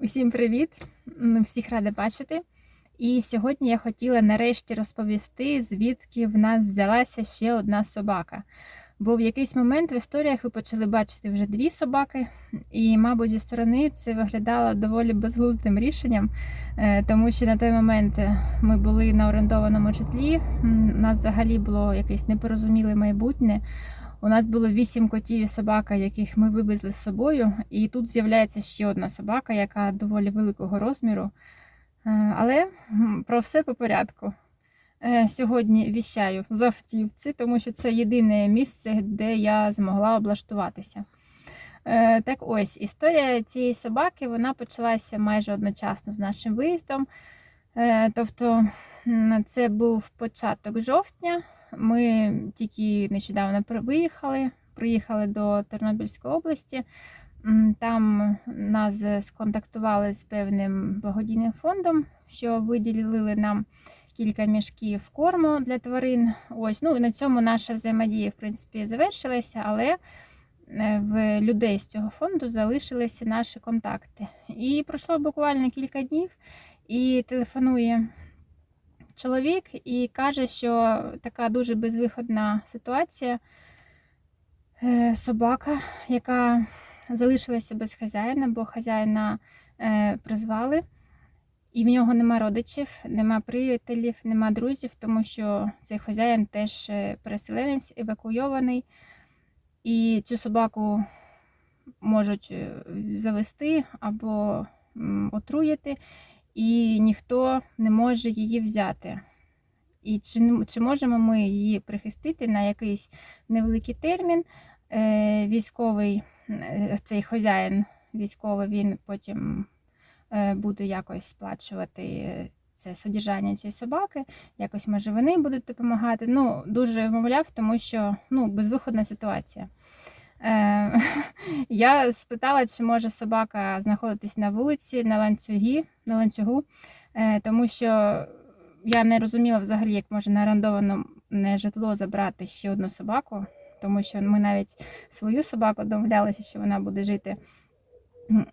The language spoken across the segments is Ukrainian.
Усім привіт! Всіх рада бачити. І сьогодні я хотіла нарешті розповісти, звідки в нас взялася ще одна собака. Бо в якийсь момент в історіях ви почали бачити вже дві собаки, і, мабуть, зі сторони це виглядало доволі безглуздим рішенням, е, тому що на той момент е, ми були на орендованому житлі. У нас взагалі було якесь непорозуміле майбутнє. У нас було вісім котів і собака, яких ми вивезли з собою. І тут з'являється ще одна собака, яка доволі великого розміру. Е, Але про все по порядку. Е, Сьогодні віщаю з автівці, тому що це єдине місце, де я змогла облаштуватися. Е, Так ось, історія цієї собаки вона почалася майже одночасно з нашим виїздом. Тобто, це був початок жовтня. Ми тільки нещодавно виїхали, приїхали до Тернопільської області. Там нас сконтактували з певним благодійним фондом, що виділили нам кілька мішків корму для тварин. Ось, ну і на цьому наша взаємодія, в принципі, завершилася, але е, в людей з цього фонду залишилися наші контакти. І пройшло буквально кілька днів, і телефонує чоловік і каже, що така дуже безвиходна ситуація. Е, Собака, яка залишилася без хазяїна, бо хазяїна е, призвали, і в нього нема родичів, нема приятелів, нема друзів, тому що цей хазяїн теж е, переселенець, евакуйований. І цю собаку можуть завести або отруїти, і ніхто не може її взяти. І чи, чи можемо ми її прихистити на якийсь невеликий термін? Е, військовий е, цей хазяїн військовий, він потім е, буде якось сплачувати це содержання цієї собаки, якось може вони будуть допомагати. Ну, дуже вмовляв, тому що ну, безвиходна ситуація. Е, я спитала, чи може собака знаходитись на вулиці, на ланцюгі, на ланцюгу, е, тому що я не розуміла взагалі, як може на орендоване житло забрати ще одну собаку, тому що ми навіть свою собаку домовлялися, що вона буде жити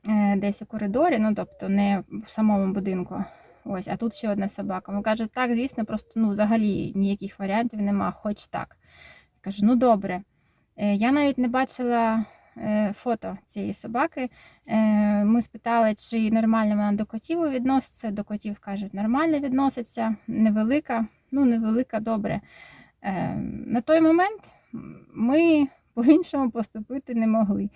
е, десь у коридорі, ну тобто не в самому будинку. Ось, а тут ще одна собака. Він каже, так, звісно, просто ну, взагалі ніяких варіантів нема, хоч так. Я кажу, ну добре. Е, Я навіть не бачила фото цієї собаки. Е, Ми спитали, чи нормально вона до котів відноситься. До котів кажуть, нормально відноситься, невелика, ну невелика, добре. Е, На той момент ми по-іншому поступити не могли.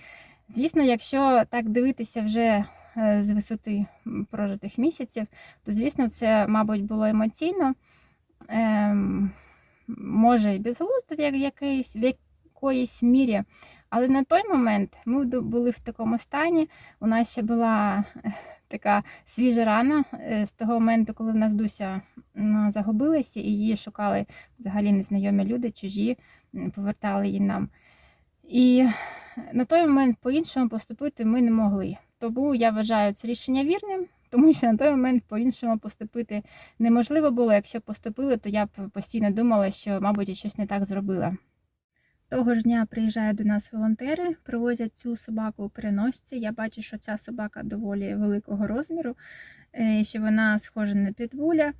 Звісно, якщо так дивитися вже е, з висоти прожитих місяців, то звісно, це, мабуть, було емоційно. Ем, Може, і безглуздо в як- в якоїсь мірі. Але на той момент ми були в такому стані. У нас ще була така свіжа рана е, з того моменту, коли в нас Дуся загубилася, і її шукали взагалі незнайомі люди, чужі, повертали її нам. І на той момент по-іншому поступити ми не могли. Тому я вважаю це рішення вірним, тому що на той момент по-іншому поступити неможливо було. Якщо поступили, то я б постійно думала, що, мабуть, я щось не так зробила. Того ж дня приїжджають до нас волонтери, привозять цю собаку у переносці. Я бачу, що ця собака доволі великого розміру, е, що вона схожа на підвуля,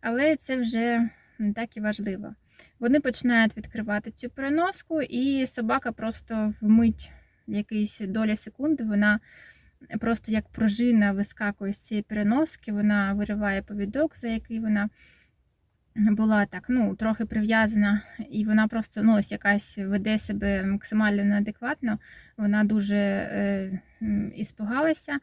але це вже не так і важливо. Вони починають відкривати цю переноску, і собака просто вмить в якійсь долі секунди, вона просто як пружина вискакує з цієї переноски, вона вириває повідок, за який вона була так, ну, трохи прив'язана, і вона просто ну, ось якась веде себе максимально неадекватно. Вона дуже е, іспугалася.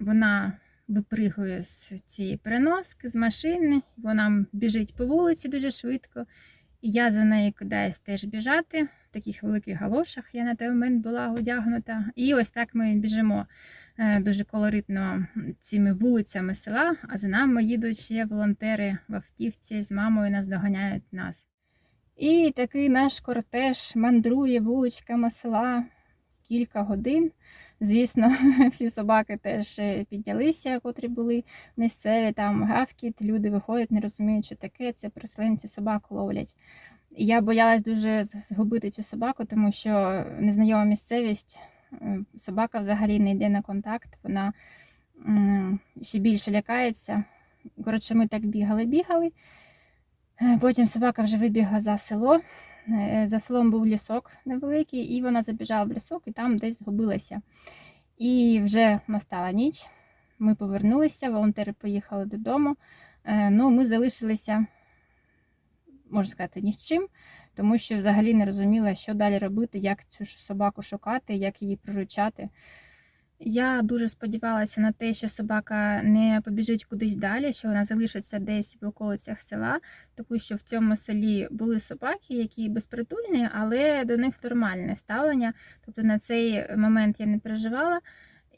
Вона випригує з цієї переноски, з машини, вона біжить по вулиці дуже швидко. Я за нею кидаюсь теж біжати в таких великих галошах. Я на той момент була одягнута. І ось так ми біжимо е, дуже колоритно цими вулицями села, а за нами їдуть ще волонтери в автівці з мамою нас доганяють нас. І такий наш кортеж мандрує вуличками села кілька годин. Звісно, всі собаки теж е, піднялися, котрі були місцеві, там гавкіт, люди виходять, не розуміють, що таке, це переселенці собаку ловлять. Я боялась дуже згубити цю собаку, тому що незнайома місцевість, собака взагалі не йде на контакт, вона ще більше лякається. Коротше, ми так бігали, бігали. Е, Потім собака вже вибігла за село. Е, За селом був лісок невеликий, і вона забіжала в лісок і там десь згубилася. І вже настала ніч. Ми повернулися, волонтери поїхали додому. Е, Ну, ми залишилися, можна сказати, ні з чим, тому що взагалі не розуміла, що далі робити, як цю собаку шукати, як її приручати. Я дуже сподівалася на те, що собака не побіжить кудись далі, що вона залишиться десь в околицях села, тому що в цьому селі були собаки, які безпритульні, але до них нормальне ставлення. Тобто на цей момент я не переживала,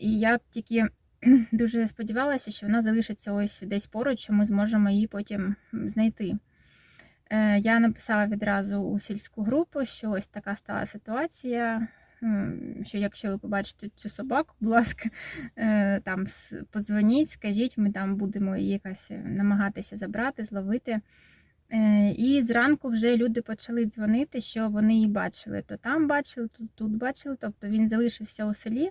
і я тільки дуже сподівалася, що вона залишиться ось десь поруч, що ми зможемо її потім знайти. Е, Я написала відразу у сільську групу, що ось така стала ситуація. Що якщо ви побачите цю собаку, будь ласка, е, там подзвоніть, скажіть, ми там будемо її якось намагатися забрати, зловити. Е, І зранку вже люди почали дзвонити, що вони її бачили. То там бачили, то тут бачили. Тобто він залишився у селі.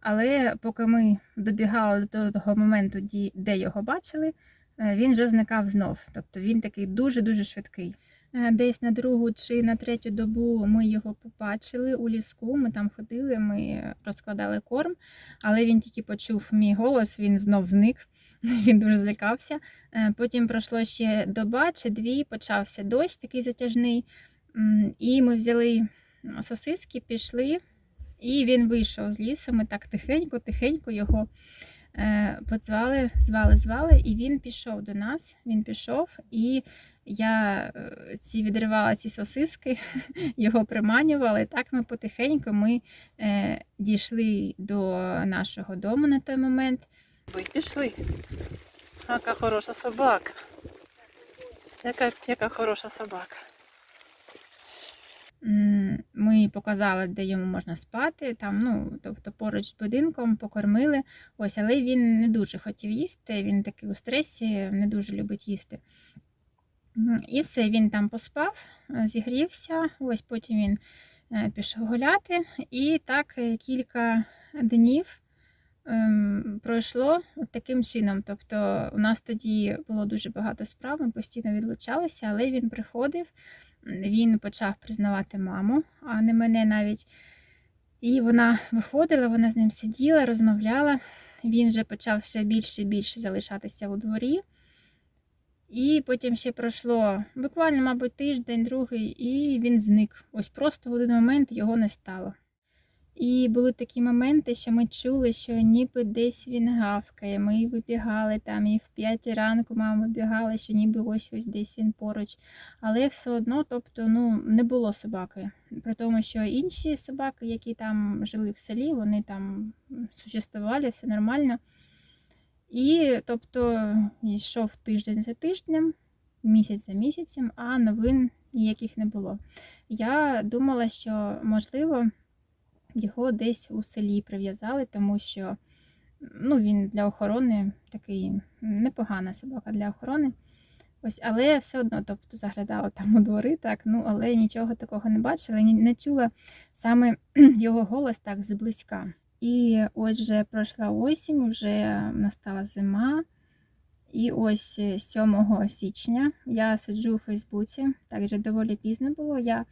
Але поки ми добігали до того моменту, де його бачили, е, він вже зникав знов. Тобто він такий дуже-дуже швидкий. Е, Десь на другу чи на третю добу ми його побачили у ліску. Ми там ходили, ми розкладали корм, але він тільки почув мій голос, він знов зник. Він дуже злякався. Е, Потім пройшло ще доба чи дві, почався дощ такий затяжний. І ми взяли сосиски, пішли, і він вийшов з лісу. Ми так тихенько, тихенько його е, позвали, звали, звали, і він пішов до нас. Він пішов, і я е, ці відривала ці сосиски, його приманювала. І так ми потихеньку ми е, дійшли до нашого дому на той момент. Ви пішли. Яка хороша собака. Яка, яка хороша собака. Ми показали, де йому можна спати, там, ну, тобто поруч з будинком покормили. Ось, але він не дуже хотів їсти. Він такий у стресі, не дуже любить їсти. І все, він там поспав, е, зігрівся. Ось потім він е, пішов гуляти. І так е, кілька днів ем, пройшло таким чином. Тобто, у нас тоді було дуже багато справ, ми постійно відлучалися, але він приходив. Він почав признавати маму, а не мене навіть. І вона виходила, вона з ним сиділа, розмовляла. Він вже почав все більше і більше залишатися у дворі. І потім ще пройшло буквально, мабуть, тиждень, другий, і він зник. Ось просто в один момент його не стало. І були такі моменти, що ми чули, що ніби десь він гавкає. Ми вибігали там, і в п'ятій ранку мама вибігала, що ніби ось ось десь він поруч. Але все одно, тобто, ну, не було собаки. При тому, що інші собаки, які там жили в селі, вони там существували, все нормально. І тобто йшов тиждень за тижнем, місяць за місяцем, а новин ніяких не було. Я думала, що можливо його десь у селі прив'язали, тому що ну, він для охорони такий непогана собака для охорони. Ось, але все одно, тобто заглядала там у двори, так, ну але нічого такого не бачила, не чула саме його голос так зблизька. І ось вже пройшла осінь, вже настала зима. І ось е, 7 січня я сиджу у Фейсбуці, так вже доволі пізно було. Я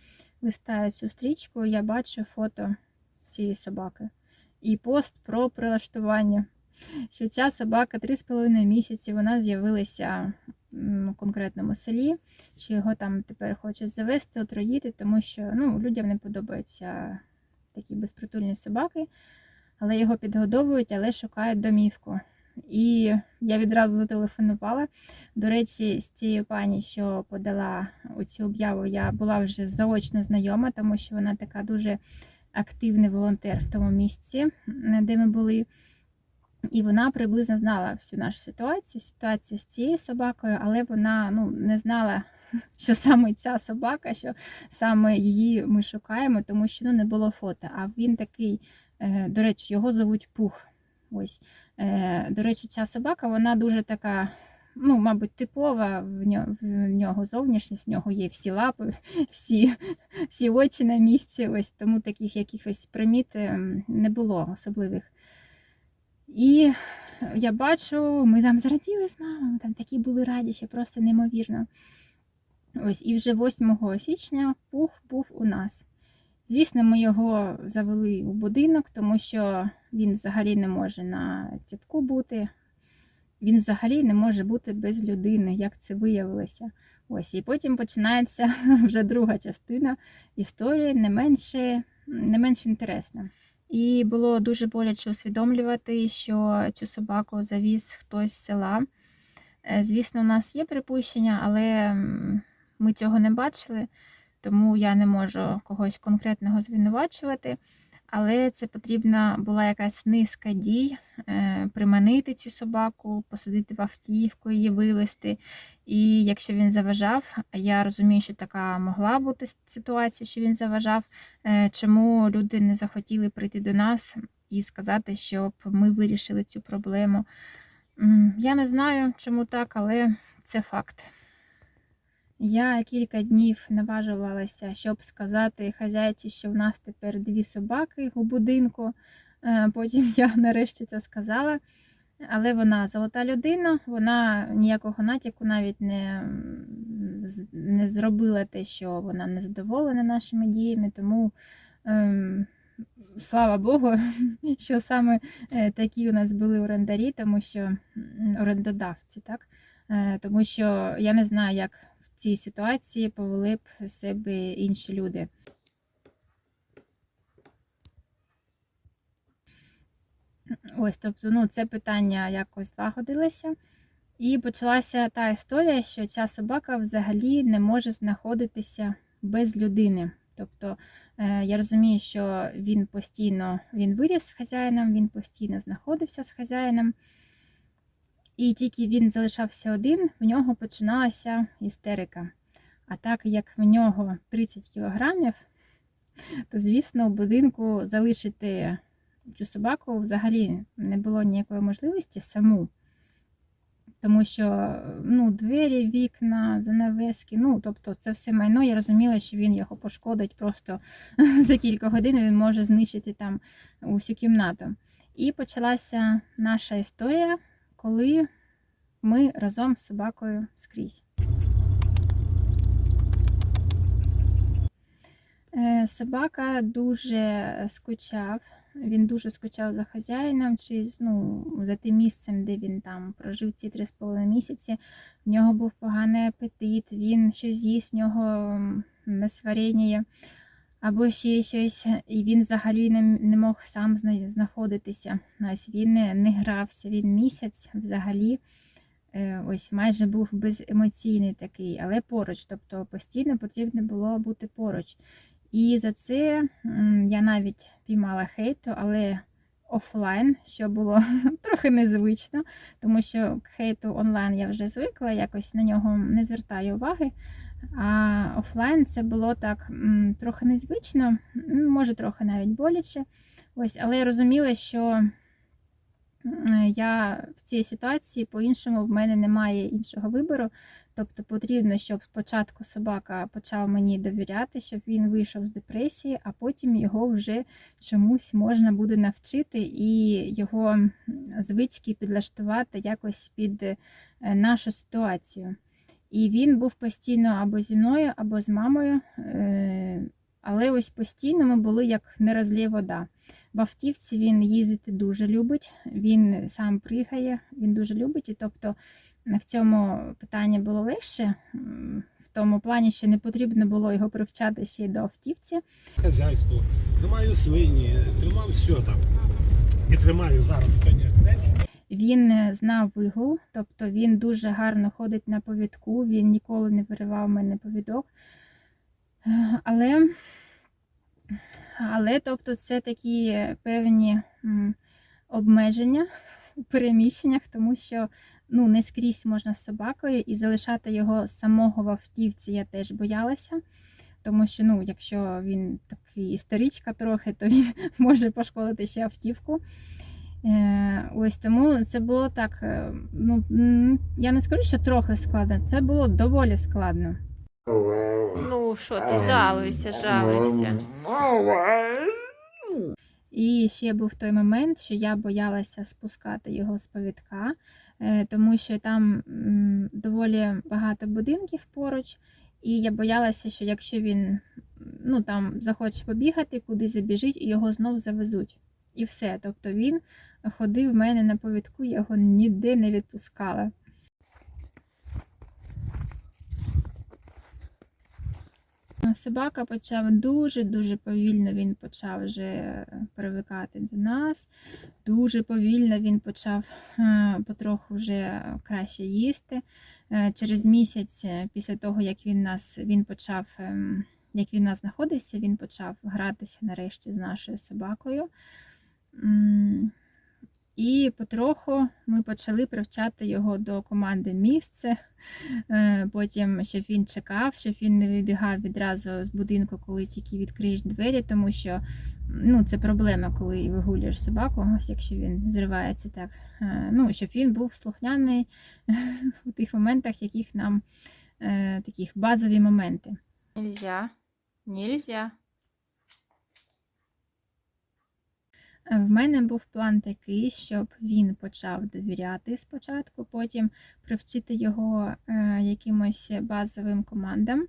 листаю цю стрічку, я бачу фото цієї собаки і пост про прилаштування. Що ця собака 3,5 місяці вона з'явилася у конкретному селі, що його там тепер хочуть завести, отруїти, тому що ну, людям не подобаються такі безпритульні собаки, але його підгодовують, але шукають домівку. І я відразу зателефонувала. До речі, з цією пані, що подала оцю об'яву, я була вже заочно знайома, тому що вона така дуже активний волонтер в тому місці, де ми були. І вона приблизно знала всю нашу ситуацію, ситуацію з цією собакою, але вона ну, не знала, що саме ця собака, що саме її ми шукаємо, тому що ну, не було фото. А він такий, е, до речі, його зовуть Пух. Ось. Е, До речі, ця собака, вона дуже така, ну, мабуть, типова в нього, зовнішність, в нього є всі лапи, всі, всі очі на місці. Ось тому таких якихось приміт ем, не було особливих. І я бачу, ми там зраділи з мамою, там такі були раді, що просто неймовірно. Ось, і вже 8 січня пух був у нас. Звісно, ми його завели у будинок, тому що він взагалі не може на ціпку бути. Він взагалі не може бути без людини, як це виявилося. Ось, і потім починається вже друга частина історії, не менше, не менш інтересна. І було дуже боляче усвідомлювати, що цю собаку завіз хтось з села. Е, Звісно, у нас є припущення, але ми цього не бачили, тому я не можу когось конкретного звинувачувати. Але це потрібна була якась низка дій, е, приманити цю собаку, посадити в автівку, її вивезти. І якщо він заважав, я розумію, що така могла бути ситуація, що він заважав, е, чому люди не захотіли прийти до нас і сказати, щоб ми вирішили цю проблему. Я не знаю, чому так, але це факт. Я кілька днів наважувалася, щоб сказати хазяйці, що в нас тепер дві собаки у будинку. Е, Потім я нарешті це сказала. Але вона золота людина, вона ніякого натяку навіть не, не зробила те, що вона не задоволена нашими діями. Тому ем, слава Богу, що саме е, такі у нас були орендарі, тому що орендодавці, так? Е, Тому що я не знаю, як цій ситуації повели б себе інші люди. Ось, тобто, ну, це питання якось злагодилося. І почалася та історія, що ця собака взагалі не може знаходитися без людини. Тобто е, я розумію, що він постійно він виріс з хазяїном, він постійно знаходився з хазяїном. І тільки він залишався один, в нього починалася істерика. А так як в нього 30 кілограмів, то, звісно, у будинку залишити цю собаку взагалі не було ніякої можливості саму. Тому що ну, двері, вікна, занавески, ну, тобто це все майно. Я розуміла, що він його пошкодить просто за кілька годин він може знищити там усю кімнату. І почалася наша історія, коли ми разом з собакою скрізь. Е, Собака дуже скучав. Він дуже скучав за хазяїном, чи ну, за тим місцем, де він там прожив ці три з половиною місяці. В нього був поганий апетит, він щось з'їсть, в нього м, несварення або ще щось, і він взагалі не, не мог сам знаходитися. Ось він не, не грався, він місяць взагалі. е, Ось майже був беземоційний такий, але поруч, тобто постійно потрібно було бути поруч. І за це я навіть піймала хейту, але офлайн, що було трохи незвично, тому що к хейту онлайн я вже звикла, якось на нього не звертаю уваги. А офлайн це було так трохи незвично, може трохи навіть боляче. Ось, але я розуміла, що я в цій ситуації по-іншому в мене немає іншого вибору. Тобто потрібно, щоб спочатку собака почав мені довіряти, щоб він вийшов з депресії, а потім його вже чомусь можна буде навчити і його звички підлаштувати якось під е, нашу ситуацію. І він був постійно або зі мною, або з мамою. е, Але ось постійно ми були як не розлє вода. В автівці він їздити дуже любить, він сам пригає, він дуже любить. І тобто в цьому питанні було легше, в тому плані, що не потрібно було його привчати ще й до автівці. хазяйство, тримаю свині, тримав все там. І тримаю зараз, звісно. Він знав вигул, тобто він дуже гарно ходить на повідку, він ніколи не виривав мене повідок. Е, Але, але тобто, це такі певні обмеження у переміщеннях, тому що ну, не скрізь можна з собакою і залишати його самого в автівці я теж боялася. Тому що, ну, якщо він такий історичка трохи, то він може пошкодити ще автівку. Е, ось тому це було так. е, Ну, я не скажу, що трохи складно, це було доволі складно. Ну, що ти жалуєшся, жалуєшся. І ще був той момент, що я боялася спускати його з повідка, е, тому що там доволі багато будинків поруч, і я боялася, що якщо він ну, там, захоче побігати, кудись забіжить, і його знов завезуть. І все. Тобто він ходив в мене на повідку, я його ніде не відпускала. Собака почав дуже-дуже повільно він почав вже привикати до нас. Дуже повільно він почав е, потроху вже краще їсти. Е, Через місяць е, після того, як він нас він почав, ем, як він нас знаходився, він почав гратися нарешті з нашою собакою. І потроху ми почали привчати його до команди місце. Е, Потім, щоб він чекав, щоб він не вибігав відразу з будинку, коли тільки відкриєш двері, тому що ну, це проблема, коли вигулюєш собаку, ось якщо він зривається так. Е, Ну, щоб він був слухняний у тих моментах, яких нам е, таких базові моменти. Нельзя. Нельзя. Е, В мене був план такий, щоб він почав довіряти спочатку, потім привчити його е, якимось базовим командам,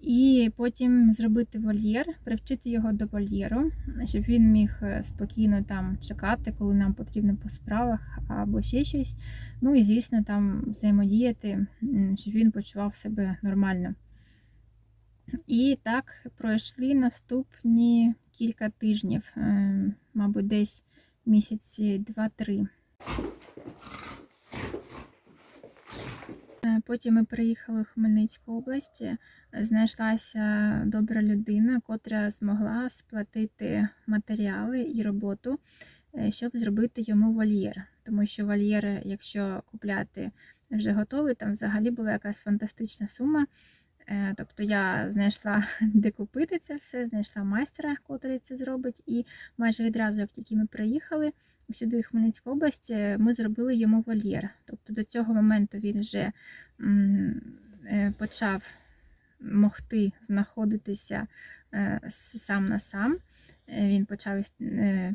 і потім зробити вольєр, привчити його до вольєру, щоб він міг е, спокійно там чекати, коли нам потрібно по справах або ще щось. Ну і звісно, там взаємодіяти, щоб він почував себе нормально. І так пройшли наступні кілька тижнів, е, мабуть, десь місяці два-три. Е, Потім ми приїхали в Хмельницьку область. Е, Знайшлася добра людина, котра змогла сплатити матеріали і роботу, щоб зробити йому вольєр. Тому що вольєр, якщо купляти вже готовий, там взагалі була якась фантастична сума. Е, Тобто я знайшла, де купити це все, знайшла майстра, котрий це зробить, і майже відразу, як тільки ми приїхали сюди, в Хмельницьку область, е, ми зробили йому вольєр. Тобто до цього моменту він вже е, почав могти знаходитися сам на сам. Він почав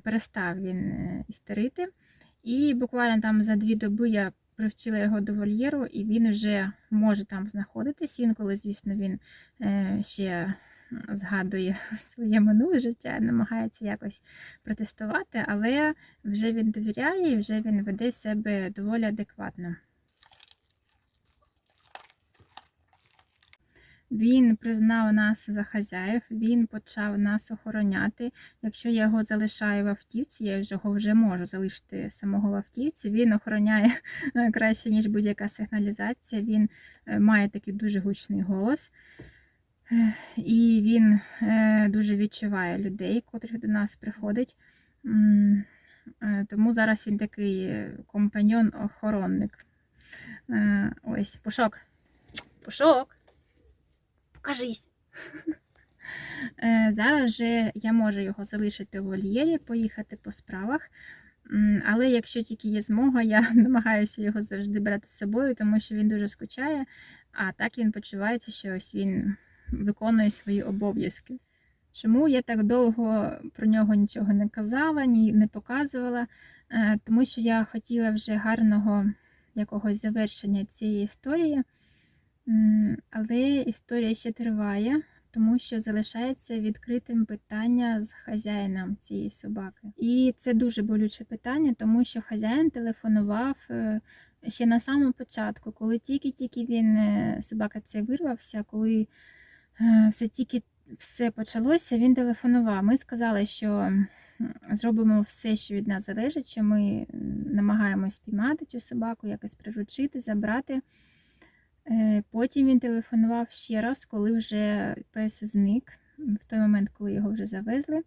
перестав він істерити. І буквально там за дві доби я привчила його до вольєру, і він вже може там знаходитись. Інколи, звісно, він е, ще згадує своє минуле життя, намагається якось протестувати, але вже він довіряє і вже він веде себе доволі адекватно. Він признав нас за хазяїв, він почав нас охороняти. Якщо я його залишаю в автівці, я його вже можу залишити самого в автівці. Він охороняє е, краще, ніж будь-яка сигналізація. Він е, має такий дуже гучний голос. І він е, дуже відчуває людей, котрих до нас приходить. Тому зараз він такий компаньон-охоронник. Ось, пушок. Пушок. Покажись. Е, Зараз же я можу його залишити у вольєрі, поїхати по справах. Але якщо тільки є змога, я намагаюся його завжди брати з собою, тому що він дуже скучає, а так він почувається, що ось він виконує свої обов'язки. Чому я так довго про нього нічого не казала, ні не показувала? Е, Тому що я хотіла вже гарного якогось завершення цієї історії. Але історія ще триває, тому що залишається відкритим питання з хазяїном цієї собаки. І це дуже болюче питання, тому що хазяїн телефонував е, ще на самому початку, коли тільки-тільки він е, собака це вирвався, коли е, все тільки все почалося, він телефонував. Ми сказали, що зробимо все, що від нас залежить, що ми намагаємось піймати цю собаку, якось приручити, забрати. Е, Потім він телефонував ще раз, коли вже пес зник, в той момент, коли його вже завезли.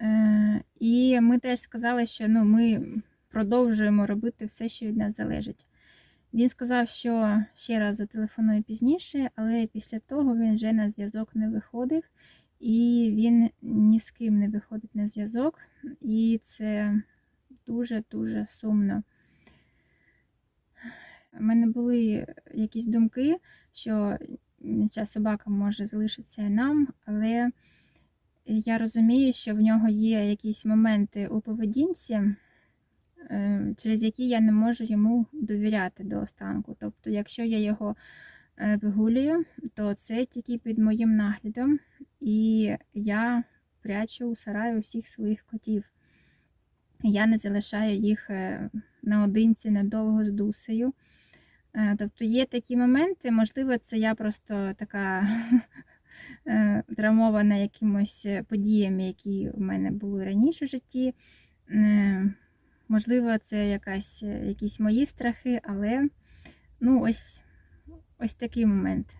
Е, І ми теж сказали, що ну, ми продовжуємо робити все, що від нас залежить. Він сказав, що ще раз зателефонує пізніше, але після того він вже на зв'язок не виходив, і він ні з ким не виходить на зв'язок, і це дуже-дуже сумно. У мене були якісь думки, що ця собака може залишитися нам, але я розумію, що в нього є якісь моменти у поведінці, е, через які я не можу йому довіряти до останку. Тобто, якщо я його е, вигулюю, то це тільки під моїм наглядом, і я прячу у сараю всіх своїх котів. Я не залишаю їх е, наодинці надовго з дусею. Е, Тобто є такі моменти, можливо, це я просто така е, травмована якимось подіями, які в мене були раніше в житті. Е, Можливо, це якась, якісь мої страхи, але ну, ось, ось такий момент.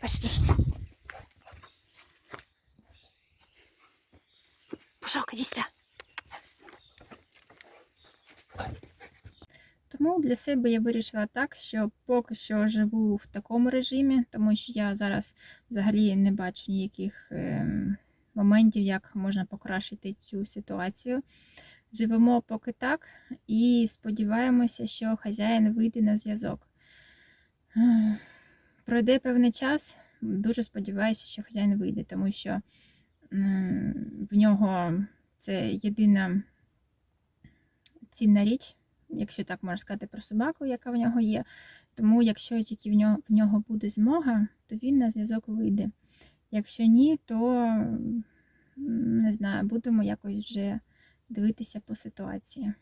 Пошли. Пушок, иди сюда. Тому для себе я вирішила так, що поки що живу в такому режимі, тому що я зараз взагалі не бачу ніяких ем, моментів, як можна покращити цю ситуацію. Живемо поки так і сподіваємося, що хазяїн вийде на зв'язок. Пройде певний час, дуже сподіваюся, що хазяїн вийде, тому що в нього це єдина цінна річ, якщо так можна сказати про собаку, яка в нього є. Тому, якщо тільки в нього, в нього буде змога, то він на зв'язок вийде. Якщо ні, то не знаю, будемо якось вже дивитися по ситуації.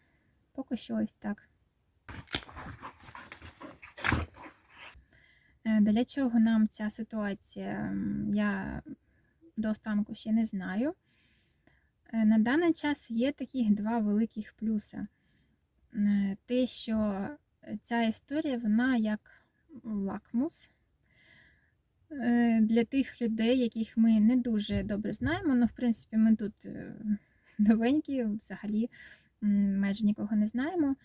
Поки що ось так. Е, Для чого нам ця ситуація? Я до останку ще не знаю. Е, На даний час є таких два великих плюси. Е, Те, що ця історія, вона як лакмус е, для тих людей, яких ми не дуже добре знаємо. Ну, в принципі, ми тут е, новенькі, взагалі майже нікого не знаємо.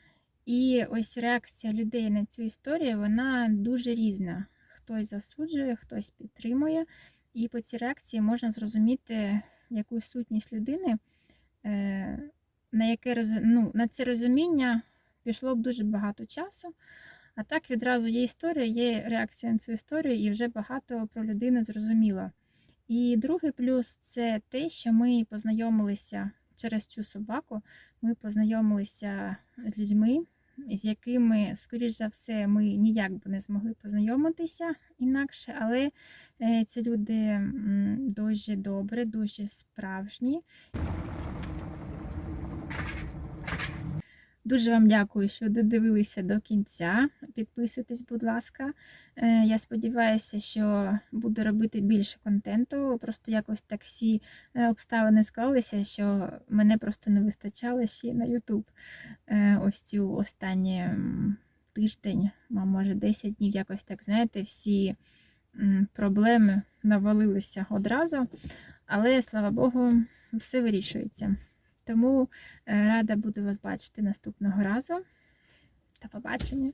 І ось реакція людей на цю історію, вона дуже різна. Хтось засуджує, хтось підтримує. І по цій реакції можна зрозуміти якусь сутність людини, на яке ну, на це розуміння пішло б дуже багато часу. А так відразу є історія, є реакція на цю історію, і вже багато про людину зрозуміло. І другий плюс це те, що ми познайомилися через цю собаку. Ми познайомилися з людьми, з якими, скоріш за все, ми ніяк би не змогли познайомитися інакше, але е, ці люди дуже добрі, дуже справжні. Дуже вам дякую, що додивилися до кінця. Підписуйтесь, будь ласка. Е, Я сподіваюся, що буду робити більше контенту. Просто якось так всі е, обставини склалися, що мене просто не вистачало ще на YouTube. Е, Ось цю останні тиждень, а може 10 днів, якось так, знаєте, всі проблеми навалилися одразу. Але слава Богу, все вирішується. Тому е, рада буду вас бачити наступного разу. До побачення!